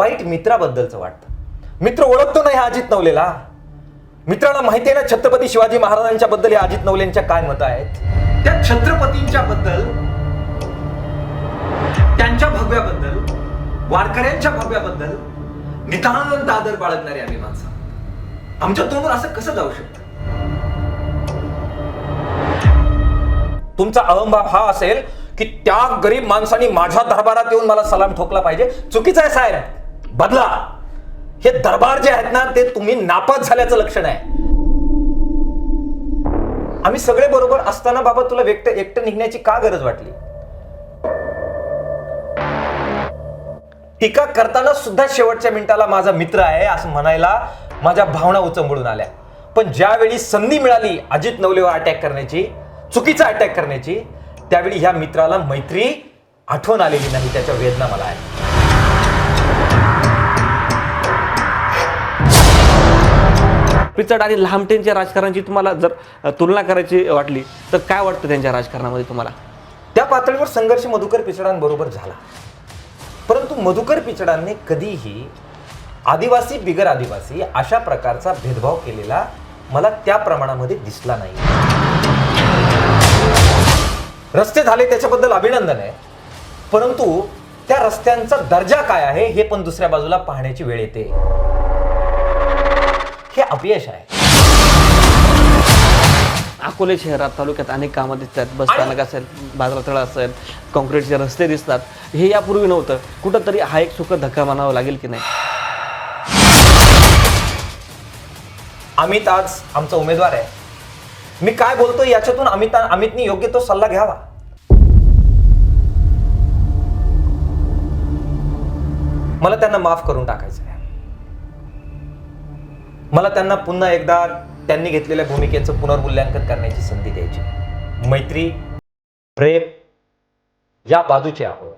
वाईट मित्राबद्दलचं वाटतं. मित्र ओळखतो नाही हा अजित नवलेला? मित्राला माहिती आहे ना छत्रपती शिवाजी महाराजांच्या बद्दल या अजित नवलेंच्या काय मत आहेत? त्या छत्रपतींच्या बद्दल त्यांच्या भव्याबद्दल वारकऱ्यांच्या भव्याबद्दल नितांत आदर बाळगणारे आम्ही माणसं आमच्या तोंडवर असं कसं जाऊ शकतं? तुमचा अहंभाव हा असेल की त्या गरीब माणसाने माझ्या दरबारात येऊन मला सलाम ठोकला पाहिजे. चुकीचं आहे साहेब. बदला. हे दरबार जे आहेत ना ते तुम्ही नापास झाल्याचं लक्षण आहे. आम्ही सगळे बरोबर असताना बाबा तुला व्यक्त एकटं निघण्याची का गरज वाटली? टीका करताना सुद्धा शेवटच्या मिनिटाला माझा मित्र आहे असं म्हणायला माझ्या भावना उचंबळून आल्या. पण ज्यावेळी संधी मिळाली अजित नवलेवर अटॅक करण्याची चुकीचा अटॅक करण्याची त्यावेळी ह्या मित्राला मैत्री आठवण आलेली नाही त्याच्या वेदना मला आहे पिचड आणि लहामटेंच्या राजकारणाची तुम्हाला जर तुलना करायची वाटली तर काय वाटतं त्यांच्या राजकारणामध्ये तुम्हाला? त्या पातळीवर संघर्ष मधुकर पिचडांबरोबर झाला. परंतु मधुकर पिचडांनी कधीही आदिवासी बिगर आदिवासी अशा प्रकारचा भेदभाव केलेला मला त्या प्रमाणामध्ये दिसला नाही. रस्ते झाले त्याच्याबद्दल अभिनंदन आहे. परंतु त्या रस्त्यांचा दर्जा काय आहे हे पण दुसऱ्या बाजूला पाहण्याची वेळ येते. हे अपयश आहे. अकोले शहरात तालुक्यात अनेक कामं दिसतात. बस स्थानक असेल बाजारतळ असेल काँक्रीटचे रस्ते दिसतात. हे यापूर्वी नव्हतं. कुठंतरी हा एक सुख धक्का मानावा लागेल की नाही? अमित आज आमचा उमेदवार आहे. मी काय बोलतो याच्यातून अमित अमितनी योग्य तो सल्ला घ्यावा. मला त्यांना माफ करून टाकायचं आहे मला त्यांना पुन्हा एकदा त्यांनी घेतलेल्या भूमिकेचं पुनर्मूल्यांकन करण्याची संधी द्यायची. मैत्री प्रेम या बाजूचे आहोत.